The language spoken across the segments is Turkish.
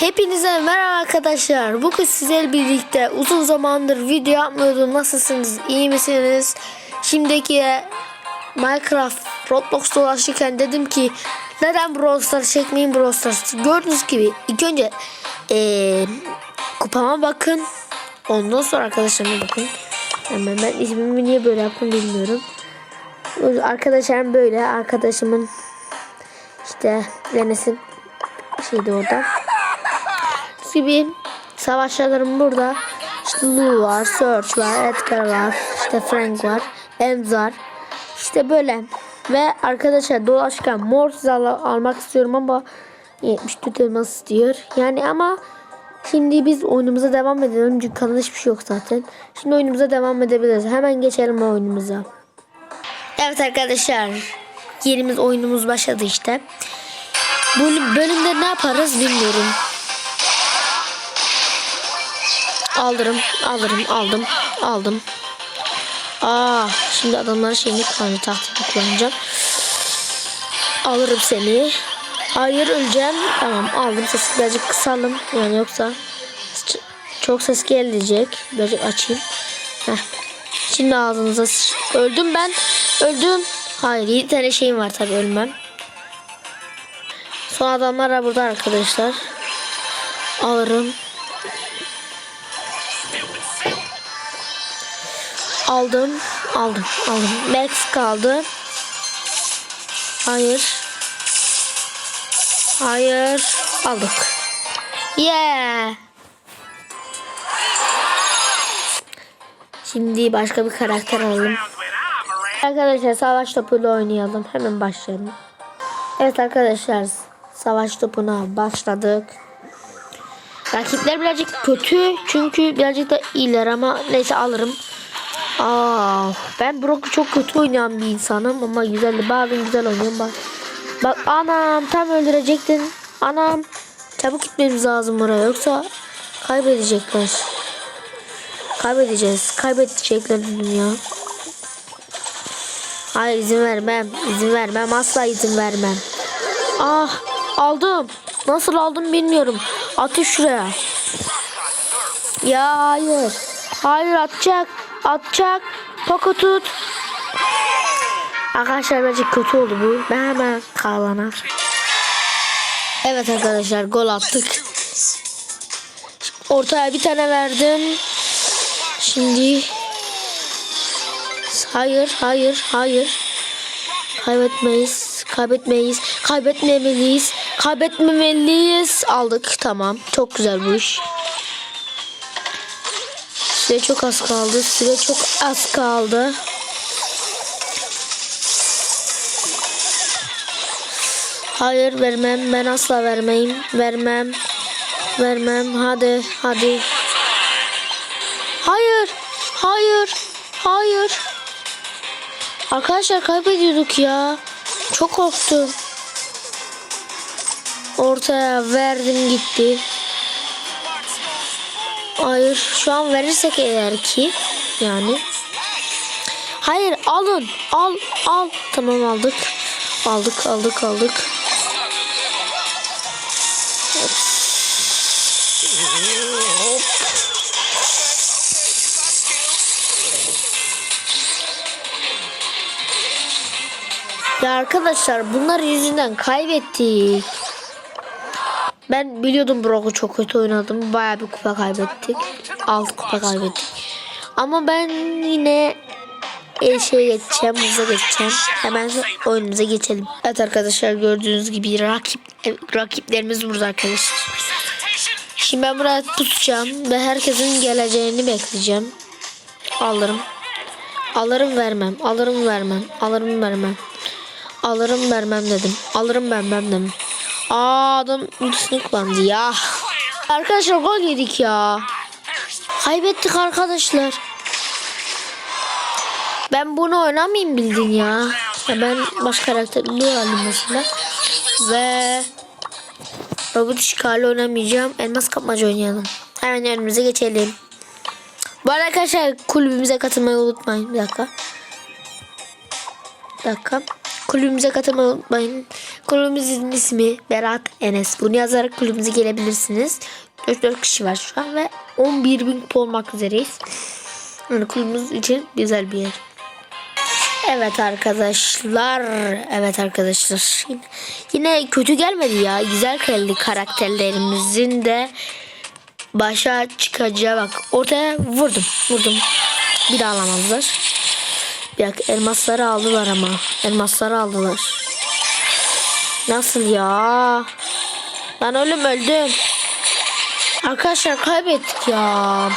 Hepinize merhaba arkadaşlar. Bugün sizlerle birlikte uzun zamandır video yapmıyordum. Nasılsınız? İyi misiniz? Şimdiki Minecraft Roblox dolaşırken dedim ki neden Brawl Stars çekmeyeyim Brawl Stars. Gördüğünüz gibi ilk önce eee, kupama bakın. Ondan sonra arkadaşlarıma bakın. Hemen ben ismimi niye böyle yaptım bilmiyorum. Arkadaşlarım böyle. Arkadaşımın işte Enes'in şeydi orada gibi savaşçılarım burada. İşte Lou var, Search var, Edgar var, işte Frank var, Ems var. İşte böyle. Ve arkadaşlar dolaşırken Mortis al almak istiyorum ama 74 elmas istiyor. Yani ama şimdi biz oyunumuza devam edelim. Çünkü kanalda hiçbir şey yok zaten. Şimdi oyunumuza devam edebiliriz. Hemen geçelim oyunumuza. Evet arkadaşlar. Yerimiz oyunumuz başladı işte. Bu bölümde ne yaparız bilmiyorum. Alırım, alırım, aldım, aldım. Aa, şimdi adamların şeyini kullanacağım, taktiğini kullanacağım. Alırım seni. Hayır öleceğim. Tamam aldım sesi birazcık kısalım. Yani yoksa çok ses gelecek. Birazcık açayım. Heh. Şimdi ağzınıza Öldüm ben. Öldüm. Hayır 7 tane şeyim var tabi ölmem. Son adamlar da burada arkadaşlar. Alırım. Aldım. Aldım. Aldım. Max kaldı. Hayır. Hayır. Aldık. Yeah. Şimdi başka bir karakter alalım. Arkadaşlar savaş topuyla oynayalım. Hemen başlayalım. Evet arkadaşlar savaş topuna başladık. Rakipler birazcık kötü çünkü birazcık da iyiler ama neyse alırım. Aa, ben Brock'u çok kötü oynayan bir insanım ama güzeldi. Bazen güzel oynuyorum bak. Bak anam tam öldürecektin. Anam çabuk gitmemiz lazım oraya yoksa kaybedecekler. Kaybedeceğiz. Kaybedecekler dünya. Hayır izin vermem. İzin vermem. Asla izin vermem. Ah aldım. Nasıl aldım bilmiyorum. Atış şuraya. Ya hayır. Hayır atacak. Atacak. Poku tut. Arkadaşlar birazcık kötü oldu bu. Ben hemen kağlana. Evet arkadaşlar gol attık. Ortaya bir tane verdim. Şimdi hayır hayır hayır kaybetmeyiz kaybetmeyiz kaybetmemeliyiz kaybetmemeliyiz aldık tamam çok güzel bu iş süre çok az kaldı süre çok az kaldı hayır vermem ben asla vermeyim vermem vermem hadi hadi Hayır. Hayır. Hayır. Arkadaşlar kaybediyorduk ya. Çok korktum. Ortaya verdim gitti. Hayır. Şu an verirsek eğer ki yani. Hayır alın. Al al. Tamam aldık. Aldık aldık aldık. Hop. Arkadaşlar bunlar yüzünden kaybettik. Ben biliyordum Brock'u çok kötü oynadım. Bayağı bir kupa kaybettik. Alt kupa kaybettik. Ama ben yine e, şey geçeceğim, hızlı geçeceğim. Hemen oyunumuza geçelim. Evet arkadaşlar gördüğünüz gibi rakip rakiplerimiz burada arkadaşlar. Şimdi ben buraya tutacağım ve herkesin geleceğini bekleyeceğim. Alırım. Alırım vermem. Alırım vermem. Alırım vermem. Alırım vermem dedim. Alırım vermem dedim. Aa adam ultisini kullandı ya. Arkadaşlar gol yedik ya. Kaybettik arkadaşlar. Ben bunu oynamayayım bildin ya. ya ben başka karakterli alayım mesela. Ve robot işgali oynamayacağım. Elmas kapmaca oynayalım. Hemen önümüze geçelim. Bu arada arkadaşlar kulübümüze katılmayı unutmayın. Bir dakika. Bir dakika. Kulübümüze katılmayı unutmayın. Kulübümüzün ismi Berat Enes. Bunu yazarak kulübümüze gelebilirsiniz. 4-4 kişi var şu an ve 11 bin olmak üzereyiz. Yani kulübümüz için güzel bir yer. Evet arkadaşlar. Evet arkadaşlar. Yine, yine kötü gelmedi ya. Güzel geldi karakterlerimizin de başa çıkacağı bak. Ortaya vurdum. Vurdum. Bir daha alamadılar. Dakika elmasları aldılar ama. Elmasları aldılar. Nasıl ya? Ben ölüm öldüm. Arkadaşlar kaybettik ya.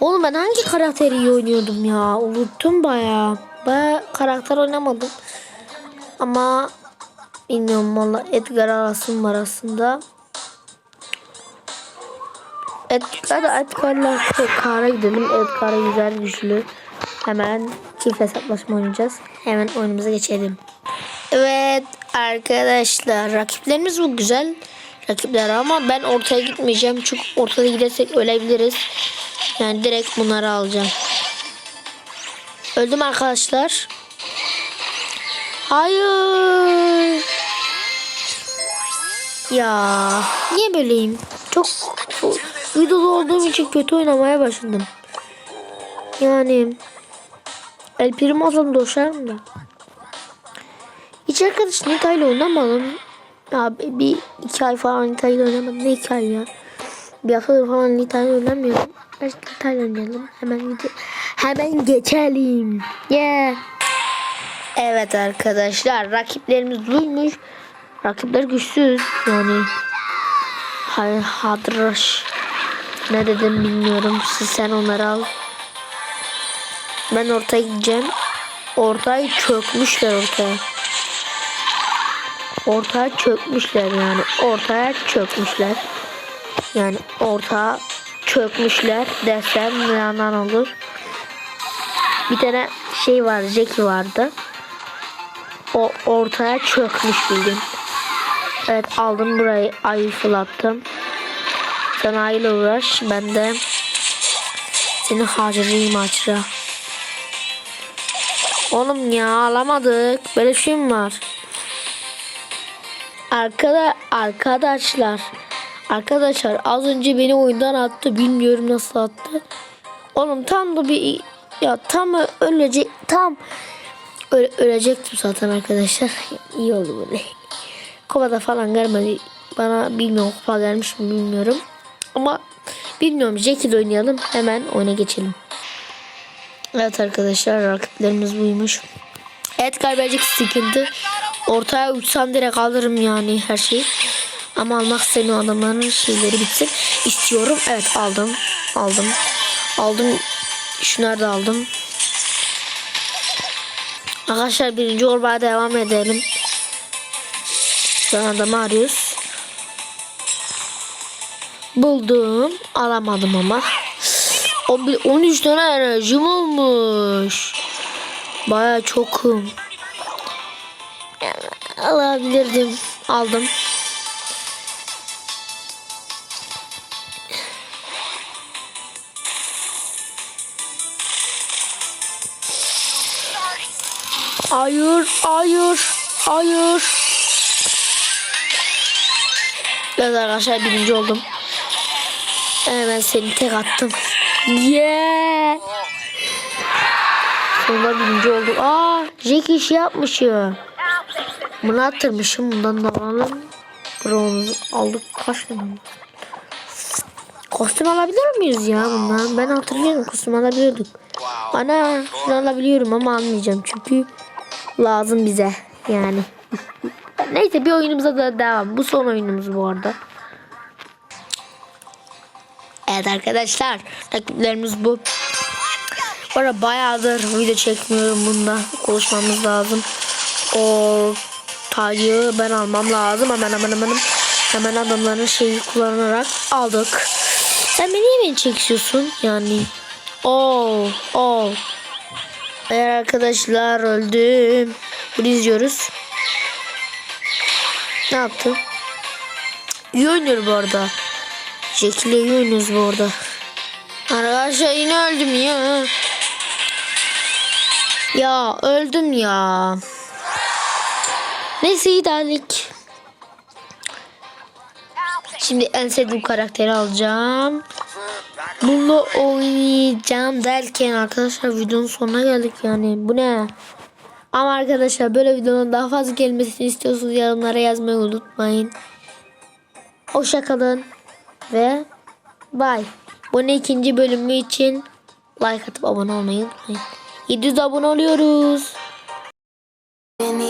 Oğlum ben hangi karakteri oynuyordum ya? Unuttum baya. Baya karakter oynamadım. Ama bilmiyorum valla Edgar arasım var aslında. Edgar, Edgar'la Edgar'a gidelim. Edgar'a güzel güçlü. Hemen çift hesaplaşma oynayacağız. Hemen oyunumuza geçelim. Evet arkadaşlar rakiplerimiz bu güzel rakipler ama ben ortaya gitmeyeceğim çünkü ortada gidersek ölebiliriz. Yani direkt bunları alacağım. Öldüm arkadaşlar. Hayır. Ya niye böyleyim? Çok videoda olduğum için kötü oynamaya başladım. Yani El Primo'dan doşarım da. Hiç arkadaş Nita ile oynamadım. Ya bir iki ay falan Nita ile oynamadım. Ne iki ay ya? Bir haftadır falan Nita ile oynamıyorum. Biraz Nita ile oynayalım. Hemen video. Hemen geçelim. Yeah. Evet arkadaşlar rakiplerimiz duymuş. Rakipler güçsüz yani. Hay hadraş. Ne dedim bilmiyorum. Siz sen onları al. Ben ortaya gideceğim. Ortayı çökmüşler ortaya. Ortaya çökmüşler yani. Ortaya çökmüşler. Yani ortaya çökmüşler desem yalan olur. Bir tane şey var, Jackie vardı. O ortaya çökmüş bildim. Evet aldım burayı ayı fırlattım. Sen ayıyla uğraş. Ben de seni harcayayım açra. Oğlum ya alamadık. Böyle şey mi var? Arkada arkadaşlar. Arkadaşlar az önce beni oyundan attı. Bilmiyorum nasıl attı. Oğlum tam da bir ya tam ölecek tam öle, ölecektim zaten arkadaşlar. İyi oldu böyle. Kupada falan gelmedi. Bana bilmiyorum kupa gelmiş mi bilmiyorum. Ama bilmiyorum. Jekyll oynayalım. Hemen oyuna geçelim. Evet arkadaşlar rakiplerimiz buymuş. Edgar birazcık sıkıntı. Ortaya uçsam direkt alırım yani her şeyi. Ama almak istemiyor adamların şeyleri bitsin. İstiyorum. Evet aldım. Aldım. Aldım. Şunları da aldım. Arkadaşlar birinci orbaya devam edelim. Şu an adamı arıyoruz. Buldum. Alamadım ama. O bir 13 tane enerjim olmuş. Baya çokum. Alabilirdim. Aldım. Hayır, hayır, hayır. Evet arkadaşlar birinci oldum. Hemen seni tek attım. Yeah. Sonunda birinci oldum. Aa, Jack işi yapmışım. Bunu attırmışım. Bundan da alalım. Bronz aldık. Kaç? Kostüm alabilir miyiz ya bundan? Ben hatırlıyorum kostüm alabiliyorduk. Ana şunu alabiliyorum ama almayacağım çünkü lazım bize yani. Neyse bir oyunumuza da devam. Bu son oyunumuz bu arada. Evet arkadaşlar rakiplerimiz bu. Arada bayağıdır video çekmiyorum bunda. Konuşmamız lazım. O tacı ben almam lazım. Hemen hemen hemen hemen adamların şeyi kullanarak aldık. Sen beni niye beni çekiyorsun? Yani o o Eğer arkadaşlar öldüm. Bunu izliyoruz. Ne yaptı? İyi oynuyor bu arada. Oynuyoruz bu arada. Arkadaşlar yine öldüm ya. Ya öldüm ya. Neyse iyi derlik. Şimdi en sevdiğim karakteri alacağım. Bununla oynayacağım derken arkadaşlar videonun sonuna geldik yani. Bu ne? Ama arkadaşlar böyle videonun daha fazla gelmesini istiyorsanız yorumlara yazmayı unutmayın. Hoşça kalın ve bye. Bunun ikinci bölümü için like atıp abone olmayı unutmayın. 700 abone oluyoruz. Beni